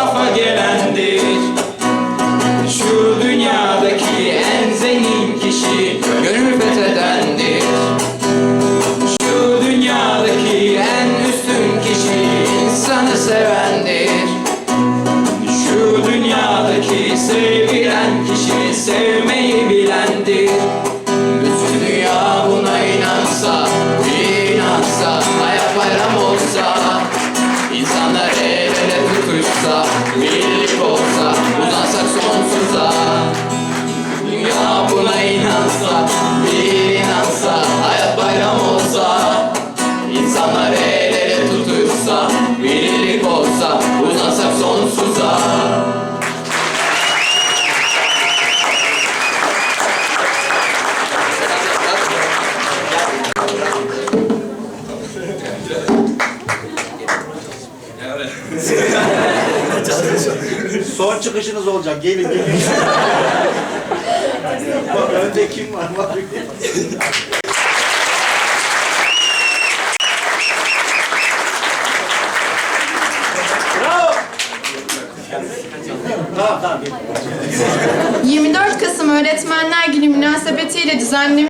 lafa gelendir. Şu dünyadaki en zengin kişi gönül fethedendir. Şu dünyadaki en üstün kişi insanı sevendir. Şu dünyadaki sevgi tutuşsa Birlik olsa, uzansak sonsuza. Dünya buna inansa, bir inansa Hayat bayram olsa. İnsanlar el ele tutuşsa Birlik olsa, uzansak sonsuza Son çıkışınız olacak. Gelin gelin. Önde kim var? Tamam tamam. 24 Kasım Öğretmenler Günü münasebetiyle düzenlemiş